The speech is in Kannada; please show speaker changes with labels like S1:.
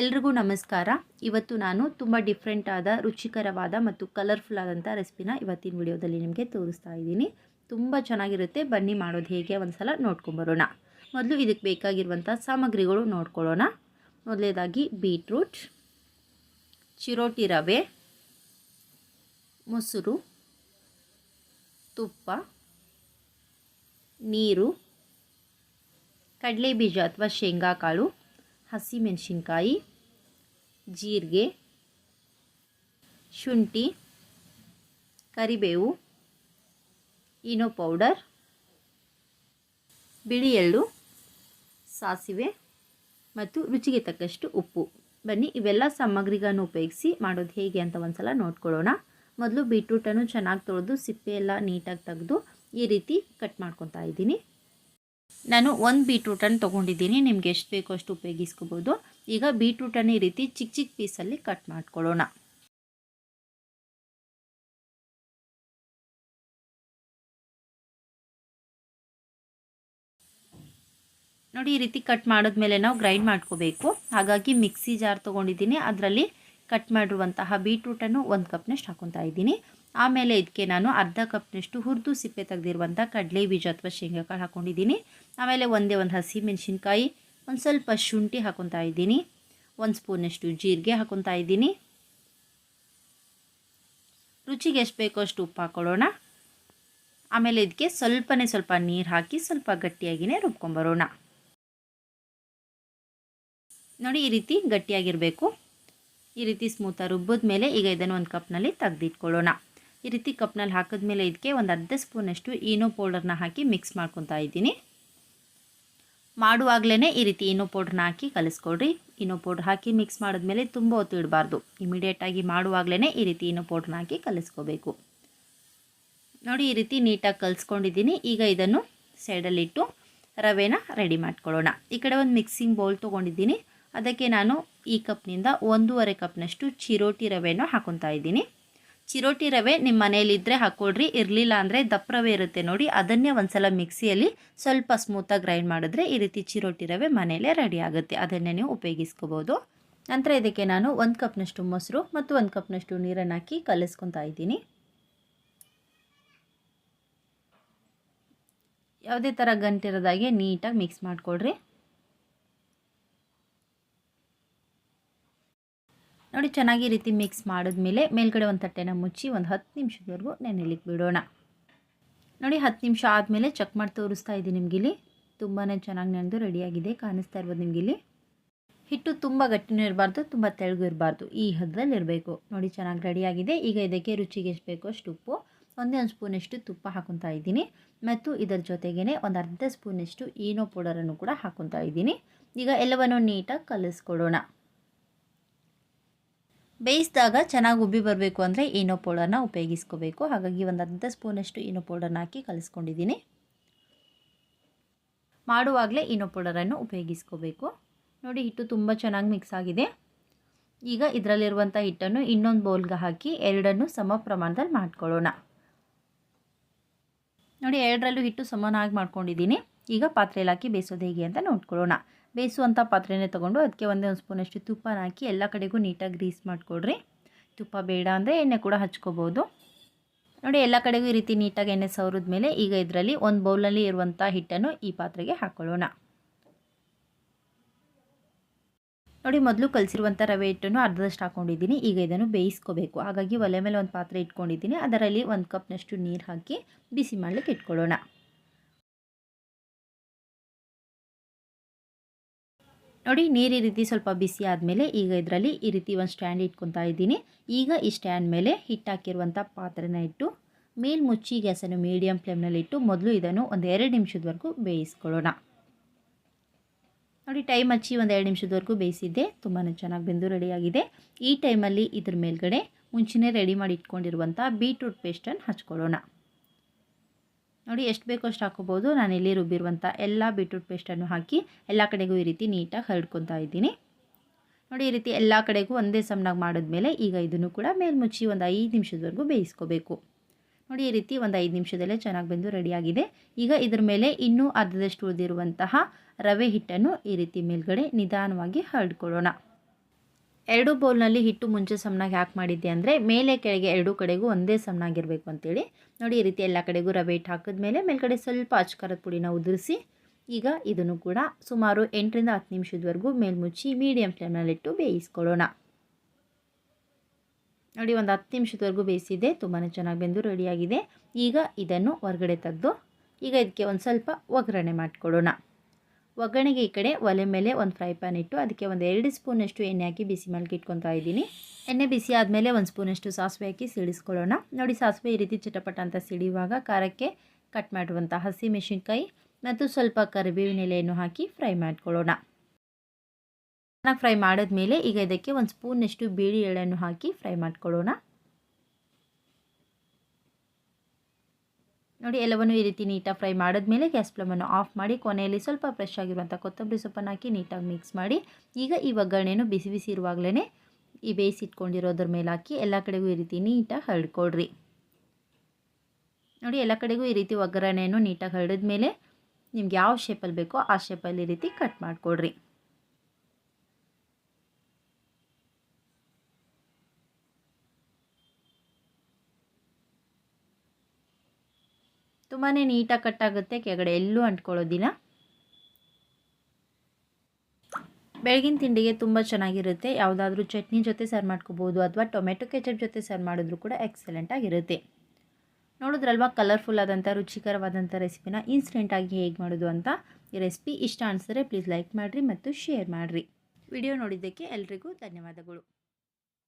S1: ಎಲ್ರಿಗೂ ನಮಸ್ಕಾರ. ಇವತ್ತು ನಾನು ತುಂಬ ಡಿಫ್ರೆಂಟ್ ಆದ, ರುಚಿಕರವಾದ ಮತ್ತು ಕಲರ್ಫುಲ್ ಆದಂಥ ರೆಸಿಪಿನ ಇವತ್ತಿನ ವಿಡಿಯೋದಲ್ಲಿ ನಿಮಗೆ ತೋರಿಸ್ತಾ ಇದ್ದೀನಿ. ತುಂಬ ಚೆನ್ನಾಗಿರುತ್ತೆ. ಬನ್ನಿ ಮಾಡೋದು ಹೇಗೆ ಒಂದು ಸಲ ನೋಡ್ಕೊಂಬರೋಣ. ಮೊದಲು ಇದಕ್ಕೆ ಬೇಕಾಗಿರುವಂಥ ಸಾಮಗ್ರಿಗಳು ನೋಡ್ಕೊಳ್ಳೋಣ. ಮೊದಲೇದಾಗಿ ಬೀಟ್ರೂಟ್ ಚಿರೋಟಿ ರವೆ, ಮೊಸರು, ತುಪ್ಪ, ನೀರು ಕಡಲೆ ಬೀಜ ಅಥವಾ ಶೇಂಗಾ ಕಾಳು ಹಸಿಮೆಣಸಿನ್ಕಾಯಿ, ಜೀರಿಗೆ, ಶುಂಠಿ, ಕರಿಬೇವು, ಇನೋ ಪೌಡರ್, ಬಿಳಿ ಎಳ್ಳು, ಸಾಸಿವೆ ಮತ್ತು ರುಚಿಗೆ ತಕ್ಕಷ್ಟು ಉಪ್ಪು. ಬನ್ನಿ, ಇವೆಲ್ಲ ಸಾಮಗ್ರಿಗಳನ್ನು ಉಪಯೋಗಿಸಿ ಮಾಡೋದು ಹೇಗೆ ಅಂತ ಒಂದ್ಸಲ ನೋಡ್ಕೊಳ್ಳೋಣ. ಮೊದಲು ಬೀಟ್ರೂಟನ್ನು ಚೆನ್ನಾಗಿ ತೊಳೆದು ಸಿಪ್ಪೆ ಎಲ್ಲ ನೀಟಾಗಿ ತೆಗೆದು ಈ ರೀತಿ ಕಟ್ ಮಾಡ್ಕೊತಾ ಇದ್ದೀನಿ. ನಾನು ಒಂದು ಬೀಟ್ರೂಟನ್ನು ತೊಗೊಂಡಿದ್ದೀನಿ. ನಿಮ್ಗೆ ಎಷ್ಟು ಬೇಕೋ ಅಷ್ಟು ಉಪಯೋಗಿಸ್ಕೋಬೋದು. ಈಗ ಬೀಟ್ರೂಟನ್ನು ಈ ರೀತಿ ಚಿಕ್ಕ ಚಿಕ್ಕ ಪೀಸಲ್ಲಿ ಕಟ್ ಮಾಡ್ಕೊಳ್ಳೋಣ. ನೋಡಿ, ಈ ರೀತಿ ಕಟ್ ಮಾಡಿದ್ಮೇಲೆ ನಾವು ಗ್ರೈಂಡ್ ಮಾಡ್ಕೋಬೇಕು. ಹಾಗಾಗಿ ಮಿಕ್ಸಿ ಜಾರ್ ತೊಗೊಂಡಿದ್ದೀನಿ. ಅದರಲ್ಲಿ ಕಟ್ ಮಾಡಿರುವಂತಹ ಬೀಟ್ರೂಟನ್ನು ಒಂದು ಕಪ್ನಷ್ಟು ಹಾಕೊತಾ ಇದ್ದೀನಿ. ಆಮೇಲೆ ಇದಕ್ಕೆ ನಾನು ಅರ್ಧ ಕಪ್ನಷ್ಟು ಹುರಿದು ಸಿಪ್ಪೆ ತೆಗೆದಿರುವಂಥ ಕಡಲೆ ಬೀಜ ಅಥವಾ ಶೇಂಗಾಕಾಳು ಹಾಕ್ಕೊಂಡಿದ್ದೀನಿ ಆಮೇಲೆ ಒಂದೇ ಒಂದು ಹಸಿ ಮೆಣಸಿನ್ಕಾಯಿ, ಒಂದು ಸ್ವಲ್ಪ ಶುಂಠಿ ಹಾಕೊತಾ ಇದ್ದೀನಿ. ಒಂದು ಸ್ಪೂನಷ್ಟು ಜೀರಿಗೆ ಹಾಕೊತಾ ಇದ್ದೀನಿ. ರುಚಿಗೆ ಎಷ್ಟು ಬೇಕೋ ಅಷ್ಟು ಉಪ್ಪು ಹಾಕೊಳ್ಳೋಣ. ಆಮೇಲೆ ಇದಕ್ಕೆ ಸ್ವಲ್ಪನೇ ಸ್ವಲ್ಪ ನೀರು ಹಾಕಿ ಸ್ವಲ್ಪ ಗಟ್ಟಿಯಾಗಿಯೇ ರುಬ್ಕೊಂಬರೋಣ. ನೋಡಿ, ಈ ರೀತಿ ಗಟ್ಟಿಯಾಗಿರಬೇಕು. ಈ ರೀತಿ ಸ್ಮೂತಾಗಿ ರುಬ್ಬಿದ ಮೇಲೆ ಈಗ ಇದನ್ನು ಒಂದು ಕಪ್ನಲ್ಲಿ ತೆಗೆದಿಟ್ಕೊಳ್ಳೋಣ. ಈ ರೀತಿ ಕಪ್ನಲ್ಲಿ ಹಾಕಿದ್ಮೇಲೆ ಇದಕ್ಕೆ ಒಂದು ಅರ್ಧ ಸ್ಪೂನಷ್ಟು ಈನೋ ಪೌಡರ್ನ ಹಾಕಿ ಮಿಕ್ಸ್ ಮಾಡ್ಕೊತಾ ಇದ್ದೀನಿ. ಮಾಡುವಾಗಲೇ ಈ ರೀತಿ ಇನ್ನೂ ಪೌಡ್ರನ್ನ ಹಾಕಿ ಕಲಿಸ್ಕೊಡ್ರಿ. ಇನ್ನೂ ಪೌಡ್ರ್ ಹಾಕಿ ಮಿಕ್ಸ್ ಮಾಡಿದ್ಮೇಲೆ ತುಂಬ ಹೊತ್ತು ಇಡಬಾರ್ದು. ಇಮಿಡಿಯೇಟಾಗಿ ಮಾಡುವಾಗಲೇ ಈ ರೀತಿ ಇನ್ನೂ ಪೌಡ್ರನ್ನ ಹಾಕಿ ಕಲಿಸ್ಕೋಬೇಕು. ನೋಡಿ ಈ ರೀತಿ ನೀಟಾಗಿ ಕಲಿಸ್ಕೊಂಡಿದ್ದೀನಿ. ಈಗ ಇದನ್ನು ಸೈಡಲ್ಲಿಟ್ಟು ರವೆನ ರೆಡಿ ಮಾಡ್ಕೊಳ್ಳೋಣ. ಈ ಕಡೆ ಒಂದು ಮಿಕ್ಸಿಂಗ್ ಬೌಲ್ ತೊಗೊಂಡಿದ್ದೀನಿ. ಅದಕ್ಕೆ ನಾನು ಈ ಕಪ್ನಿಂದ ಒಂದೂವರೆ ಕಪ್ನಷ್ಟು ಚಿರೋಟಿ ರವೆಯನ್ನು ಹಾಕೊತಾ ಇದ್ದೀನಿ. ಚಿರೋಟಿ ರವೆ ನಿಮ್ಮ ಮನೇಲಿದ್ದರೆ ಹಾಕ್ಕೊಡ್ರಿ ಇರಲಿಲ್ಲ ಅಂದರೆ ದಪ್ಪ ರವೆ ಇರುತ್ತೆ ನೋಡಿ, ಅದನ್ನೇ ಒಂದ್ಸಲ ಮಿಕ್ಸಿಯಲ್ಲಿ ಸ್ವಲ್ಪ ಸ್ಮೂತಾಗಿ ಗ್ರೈಂಡ್ ಮಾಡಿದ್ರೆ ಈ ರೀತಿ ಚಿರೋಟಿ ರವೆ ಮನೆಯಲ್ಲೇ ರೆಡಿ ಆಗುತ್ತೆ. ಅದನ್ನೇ ನೀವು ಉಪಯೋಗಿಸ್ಕೋಬೋದು. ನಂತರ ಇದಕ್ಕೆ ನಾನು ಒಂದು ಕಪ್ನಷ್ಟು ಮೊಸರು ಮತ್ತು ಒಂದು ಕಪ್ನಷ್ಟು ನೀರನ್ನು ಹಾಕಿ ಕಲಿಸ್ಕೊತಾ ಇದ್ದೀನಿ. ಯಾವುದೇ ಥರ ಗಂಟಿರೋದಾಗೆ ನೀಟಾಗಿ ಮಿಕ್ಸ್ ಮಾಡಿಕೊಡ್ರಿ ನೋಡಿ, ಚೆನ್ನಾಗಿ ರೀತಿ ಮಿಕ್ಸ್ ಮಾಡಿದ್ಮೇಲೆ ಮೇಲ್ಗಡೆ ಒಂದು ತಟ್ಟೆನ ಮುಚ್ಚಿ ಒಂದು ಹತ್ತು ನಿಮಿಷದವರೆಗೂ ನೆನೆಲಿಕ್ಕೆ ಬಿಡೋಣ. ನೋಡಿ, ಹತ್ತು ನಿಮಿಷ ಆದಮೇಲೆ ಚೆಕ್ ಮಾಡಿ ತೋರಿಸ್ತಾ ಇದ್ದೀನಿ ನಿಮಗಿಲ್ಲಿ. ತುಂಬಾ ಚೆನ್ನಾಗಿ ನೆನೆದು ರೆಡಿಯಾಗಿದೆ, ಕಾಣಿಸ್ತಾ ಇರ್ಬೋದು ನಿಮಗಿಲ್ಲಿ. ಹಿಟ್ಟು ತುಂಬ ಗಟ್ಟಿನೂ ಇರಬಾರ್ದು, ತುಂಬ ತೆಳಗು ಇರಬಾರ್ದು. ಈ ಹದದಲ್ಲಿ ಇರಬೇಕು. ನೋಡಿ, ಚೆನ್ನಾಗಿ ರೆಡಿಯಾಗಿದೆ. ಈಗ ಇದಕ್ಕೆ ರುಚಿಗೆ ಎಷ್ಟು ಬೇಕೋ ಅಷ್ಟು ಉಪ್ಪು, ಒಂದೇ ಒಂದು ಸ್ಪೂನಷ್ಟು ತುಪ್ಪ ಹಾಕೊತಾ ಇದ್ದೀನಿ. ಮತ್ತು ಇದರ ಜೊತೆಗೇ ಒಂದು ಅರ್ಧ ಸ್ಪೂನಷ್ಟು ಈನೋ ಪೌಡರನ್ನು ಕೂಡ ಹಾಕೊತಾ ಇದ್ದೀನಿ. ಈಗ ಎಲ್ಲವನ್ನು ನೀಟಾಗಿ ಕಲಿಸ್ಕೊಡೋಣ. ಬೇಯಿಸಿದಾಗ ಚೆನ್ನಾಗಿ ಉಬ್ಬಿ ಬರಬೇಕು ಅಂದರೆ ಏನೋ ಪೌಡರ್ನ ಉಪಯೋಗಿಸ್ಕೋಬೇಕು. ಹಾಗಾಗಿ ಒಂದು ಅರ್ಧ ಸ್ಪೂನಷ್ಟು ಏನೋ ಪೌಡರ್ನ ಹಾಕಿ ಕಲಿಸ್ಕೊಂಡಿದ್ದೀನಿ. ಮಾಡುವಾಗಲೇ ಇನೋ ಪೌಡರನ್ನು ಉಪಯೋಗಿಸ್ಕೋಬೇಕು. ನೋಡಿ, ಹಿಟ್ಟು ತುಂಬ ಚೆನ್ನಾಗಿ ಮಿಕ್ಸ್ ಆಗಿದೆ. ಈಗ ಇದರಲ್ಲಿರುವಂಥ ಹಿಟ್ಟನ್ನು ಇನ್ನೊಂದು ಬೌಲ್ಗೆ ಹಾಕಿ ಎರಡನ್ನು ಸಮ ಪ್ರಮಾಣದಲ್ಲಿ ಮಾಡ್ಕೊಳ್ಳೋಣ. ನೋಡಿ, ಎರಡರಲ್ಲೂ ಹಿಟ್ಟು ಸಮನಾಗಿ ಮಾಡ್ಕೊಂಡಿದ್ದೀನಿ. ಈಗ ಪಾತ್ರೆಯಲ್ಲಿ ಹಾಕಿ ಬೇಯಿಸೋದು ಹೇಗೆ ಅಂತ ನೋಡ್ಕೊಳ್ಳೋಣ. ಬೇಯಿಸುವಂಥ ಪಾತ್ರೆನೇ ತೊಗೊಂಡು ಅದಕ್ಕೆ ಒಂದೇ ಒಂದು ಸ್ಪೂನಷ್ಟು ತುಪ್ಪನ ಹಾಕಿ ಎಲ್ಲ ಕಡೆಗೂ ನೀಟಾಗಿ ಗ್ರೀಸ್ ಮಾಡಿಕೊಡ್ರಿ. ತುಪ್ಪ ಬೇಡ ಅಂದರೆ ಎಣ್ಣೆ ಕೂಡ ಹಚ್ಕೋಬೋದು. ನೋಡಿ, ಎಲ್ಲ ಕಡೆಗೂ ಈ ರೀತಿ ನೀಟಾಗಿ ಎಣ್ಣೆ ಸವರಿದ ಮೇಲೆ ಈಗ ಇದರಲ್ಲಿ ಒಂದು ಬೌಲಲ್ಲಿ ಇರುವಂಥ ಹಿಟ್ಟನ್ನು ಈ ಪಾತ್ರೆಗೆ ಹಾಕ್ಕೊಳ್ಳೋಣ ನೋಡಿ, ಮೊದಲು ಕಲಿಸಿರುವಂಥ ರವೆ ಹಿಟ್ಟನ್ನು ಅರ್ಧದಷ್ಟು ಹಾಕ್ಕೊಂಡಿದ್ದೀನಿ ಈಗ ಇದನ್ನು ಬೇಯಿಸ್ಕೋಬೇಕು. ಹಾಗಾಗಿ ಒಲೆ ಮೇಲೆ ಒಂದು ಪಾತ್ರೆ ಇಟ್ಕೊಂಡಿದ್ದೀನಿ. ಅದರಲ್ಲಿ ಒಂದು ಕಪ್ನಷ್ಟು ನೀರು ಹಾಕಿ ಬಿಸಿ ಮಾಡಲಿಕ್ಕೆ ಇಟ್ಕೊಳ್ಳೋಣ. ನೋಡಿ, ನೀರು ಈ ರೀತಿ ಸ್ವಲ್ಪ ಬಿಸಿ ಆದಮೇಲೆ ಈಗ ಇದರಲ್ಲಿ ಈ ರೀತಿ ಒಂದು ಸ್ಟ್ಯಾಂಡ್ ಇಟ್ಕೊತಾ ಇದ್ದೀನಿ. ಈಗ ಈ ಸ್ಟ್ಯಾಂಡ್ ಮೇಲೆ ಹಿಟ್ಟು ಹಾಕಿರುವಂಥ ಪಾತ್ರೆನ ಇಟ್ಟು, ಮೇಲ್ ಮುಚ್ಚಿ ಗ್ಯಾಸನ್ನು ಮೀಡಿಯಂ ಫ್ಲೇಮ್ನಲ್ಲಿ ಇಟ್ಟು ಮೊದಲು ಇದನ್ನು ಒಂದು ಎರಡು ನಿಮಿಷದವರೆಗೂ ಬೇಯಿಸ್ಕೊಳ್ಳೋಣ. ನೋಡಿ, ಟೈಮ್ ಹಚ್ಚಿ ಒಂದು ಎರಡು ನಿಮಿಷದವರೆಗೂ ಬೇಯಿಸಿದ್ದೆ. ತುಂಬಾ ಚೆನ್ನಾಗಿ ಬೆಂದು ರೆಡಿಯಾಗಿದೆ. ಈ ಟೈಮಲ್ಲಿ ಇದ್ರ ಮೇಲ್ಗಡೆ ಮುಂಚೆನೇ ರೆಡಿ ಮಾಡಿ ಇಟ್ಕೊಂಡಿರುವಂಥ ಬೀಟ್ರೂಟ್ ಪೇಸ್ಟನ್ನು ಹಚ್ಕೊಳ್ಳೋಣ. ನೋಡಿ, ಎಷ್ಟು ಬೇಕೋ ಅಷ್ಟು ಹಾಕೋಬೋದು. ಇಲ್ಲಿ ರುಬ್ಬಿರುವಂಥ ಎಲ್ಲ ಬೀಟ್ರೂಟ್ ಪೇಸ್ಟನ್ನು ಹಾಕಿ ಎಲ್ಲ ಕಡೆಗೂ ಈ ರೀತಿ ನೀಟಾಗಿ ಹರಡ್ಕೊತಾ ಇದ್ದೀನಿ. ನೋಡಿ, ಈ ರೀತಿ ಎಲ್ಲ ಕಡೆಗೂ ಒಂದೇ ಸಮನಾಗಿ ಮಾಡಿದ್ಮೇಲೆ ಈಗ ಇದನ್ನು ಕೂಡ ಮೇಲ್ಮುಚ್ಚಿ ಒಂದು ಐದು ನಿಮಿಷದವರೆಗೂ ಬೇಯಿಸ್ಕೋಬೇಕು. ನೋಡಿ, ಈ ರೀತಿ ಒಂದು ಐದು ನಿಮಿಷದಲ್ಲೇ ಚೆನ್ನಾಗಿ ಬಂದು ರೆಡಿಯಾಗಿದೆ ಈಗ ಇದ್ರ ಮೇಲೆ ಇನ್ನೂ ಅರ್ಧದಷ್ಟು ಉಳಿದಿರುವಂತಹ ರವೆ ಹಿಟ್ಟನ್ನು ಈ ರೀತಿ ಮೇಲ್ಗಡೆ ನಿಧಾನವಾಗಿ ಹರಡ್ಕೊಳ್ಳೋಣ. ಎರಡು ಬೌಲ್ನಲ್ಲಿ ಹಿಟ್ಟು ಮುಂಚೆ ಸಮನಾಗಿ ಹಾಕಿ ಮಾಡಿದ್ದೆ ಅಂದರೆ, ಮೇಲೆ ಕೆಳಗೆ ಎರಡೂ ಕಡೆಗೂ ಒಂದೇ ಸಮನಾಗಿರಬೇಕು ಅಂತೇಳಿ. ನೋಡಿ ಈ ರೀತಿ ಎಲ್ಲ ಕಡೆಗೂ ರವೆ ಹಿಟ್ಟು ಹಾಕಿದ್ಮೇಲೆ ಮೇಲ್ಗಡೆ ಸ್ವಲ್ಪ ಅಚ್ಕಾರದ ಪುಡಿನ ಉದುರಿಸಿ, ಈಗ ಇದನ್ನು ಕೂಡ ಸುಮಾರು ಎಂಟರಿಂದ ಹತ್ತು ನಿಮಿಷದವರೆಗೂ ಮೇಲ್ಮುಚ್ಚಿ ಮೀಡಿಯಂ ಫ್ಲೇಮ್ನಲ್ಲಿಟ್ಟು ಬೇಯಿಸ್ಕೊಳ್ಳೋಣ. ನೋಡಿ ಒಂದು ಹತ್ತು ನಿಮಿಷದವರೆಗೂ ಬೇಯಿಸಿದೆ ತುಂಬಾ ಚೆನ್ನಾಗಿ ಬೆಂದು ರೆಡಿಯಾಗಿದೆ. ಈಗ ಇದನ್ನು ಹೊರಗಡೆ ತೆಗೆದು, ಈಗ ಇದಕ್ಕೆ ಒಂದು ಸ್ವಲ್ಪ ಒಗ್ಗರಣೆ ಮಾಡಿಕೊಡೋಣ ಒಗ್ಗರಣೆಗೆ ಈ ಕಡೆ ಒಲೆ ಮೇಲೆ ಒಂದು ಫ್ರೈ ಪ್ಯಾನ್ ಇಟ್ಟು ಅದಕ್ಕೆ ಒಂದು ಎರಡು ಸ್ಪೂನಷ್ಟು ಎಣ್ಣೆ ಹಾಕಿ ಬಿಸಿ ಮಾಡಕ್ಕೆ ಇಟ್ಕೊತಾ ಇದ್ದೀನಿ. ಎಣ್ಣೆ ಬಿಸಿ ಆದಮೇಲೆ ಒಂದು ಸ್ಪೂನಷ್ಟು ಸಾಸಿವೆ ಹಾಕಿ ಸಿಡಿಸ್ಕೊಳ್ಳೋಣ. ನೋಡಿ ಸಾಸಿವೆ ಈ ರೀತಿ ಚಿಟಪಟ ಅಂತ ಸಿಡಿಯುವಾಗ ಖಾರಕ್ಕೆ ಕಟ್ ಮಾಡುವಂಥ ಹಸಿ ಮೆಣಸಿನ್ಕಾಯಿ ಮತ್ತು ಸ್ವಲ್ಪ ಕರಿಬೇವಿನ ಎಲೆಯನ್ನು ಹಾಕಿ ಫ್ರೈ ಮಾಡ್ಕೊಳ್ಳೋಣ. ಚೆನ್ನಾಗಿ ಫ್ರೈ ಮಾಡಿದ್ಮೇಲೆ ಈಗ ಇದಕ್ಕೆ ಒಂದು ಸ್ಪೂನಷ್ಟು ಬೀಳಿ ಎಳೆಯನ್ನು ಹಾಕಿ ಫ್ರೈ ಮಾಡ್ಕೊಳ್ಳೋಣ. ನೋಡಿ ಎಲ್ಲವನ್ನು ಈ ರೀತಿ ನೀಟಾಗಿ ಫ್ರೈ ಮಾಡಿದ್ಮೇಲೆ ಗ್ಯಾಸ್ ಫ್ಲೇಮನ್ನು ಆಫ್ ಮಾಡಿ ಕೊನೆಯಲ್ಲಿ ಸ್ವಲ್ಪ ಫ್ರೆಶ್ ಆಗಿರುವಂಥ ಕೊತ್ತಂಬರಿ ಸೊಪ್ಪನ್ನು ಹಾಕಿ ನೀಟಾಗಿ ಮಿಕ್ಸ್ ಮಾಡಿ ಈಗ ಈ ಒಗ್ಗರಣೆಯನ್ನು ಬಿಸಿ ಬಿಸಿ ಇರುವಾಗಲೇ ಈ ಬೇಯಿಸಿಟ್ಕೊಂಡಿರೋದ್ರ ಮೇಲೆ ಹಾಕಿ ಎಲ್ಲ ಕಡೆಗೂ ಈ ರೀತಿ ನೀಟಾಗಿ ಹರಡ್ಕೊಡ್ರಿ ನೋಡಿ ಎಲ್ಲ ಕಡೆಗೂ ಈ ರೀತಿ ಒಗ್ಗರಣೆಯನ್ನು ನೀಟಾಗಿ ಹರಡಿದ್ಮೇಲೆ ನಿಮ್ಗೆ ಯಾವ ಶೇಪಲ್ಲಿ ಬೇಕೋ ಆ ಶೇಪಲ್ಲಿ ಈ ರೀತಿ ಕಟ್ ಮಾಡಿಕೊಡ್ರಿ ತುಂಬಾ ನೀಟಾಗಿ ಕಟ್ಟಾಗುತ್ತೆ ಕೆಳಗಡೆ ಎಲ್ಲೂ ಅಂಟ್ಕೊಳ್ಳೋದಿಲ್ಲ. ಬೆಳಗಿನ ತಿಂಡಿಗೆ ತುಂಬ ಚೆನ್ನಾಗಿರುತ್ತೆ. ಯಾವುದಾದ್ರೂ ಚಟ್ನಿ ಜೊತೆ ಸರ್ವ್ ಮಾಡ್ಕೋಬೋದು ಅಥವಾ ಟೊಮೆಟೊ ಕೆಚಪ್ ಜೊತೆ ಸರ್ವ್ ಮಾಡಿದ್ರೂ ಕೂಡ ಎಕ್ಸಲೆಂಟಾಗಿರುತ್ತೆ ನೋಡಿದ್ರಲ್ವಾ ಕಲರ್ಫುಲ್ ಆದಂಥ ರುಚಿಕರವಾದಂಥ ರೆಸಿಪಿನ ಇನ್ಸ್ಟೆಂಟಾಗಿ ಹೇಗೆ ಮಾಡೋದು ಅಂತ ಈ ರೆಸಿಪಿ ಇಷ್ಟ ಅನಿಸಿದ್ರೆ ಪ್ಲೀಸ್ ಲೈಕ್ ಮಾಡಿರಿ ಮತ್ತು ಶೇರ್ ಮಾಡಿರಿ. ವಿಡಿಯೋ ನೋಡಿದ್ದಕ್ಕೆ ಎಲ್ರಿಗೂ ಧನ್ಯವಾದಗಳು.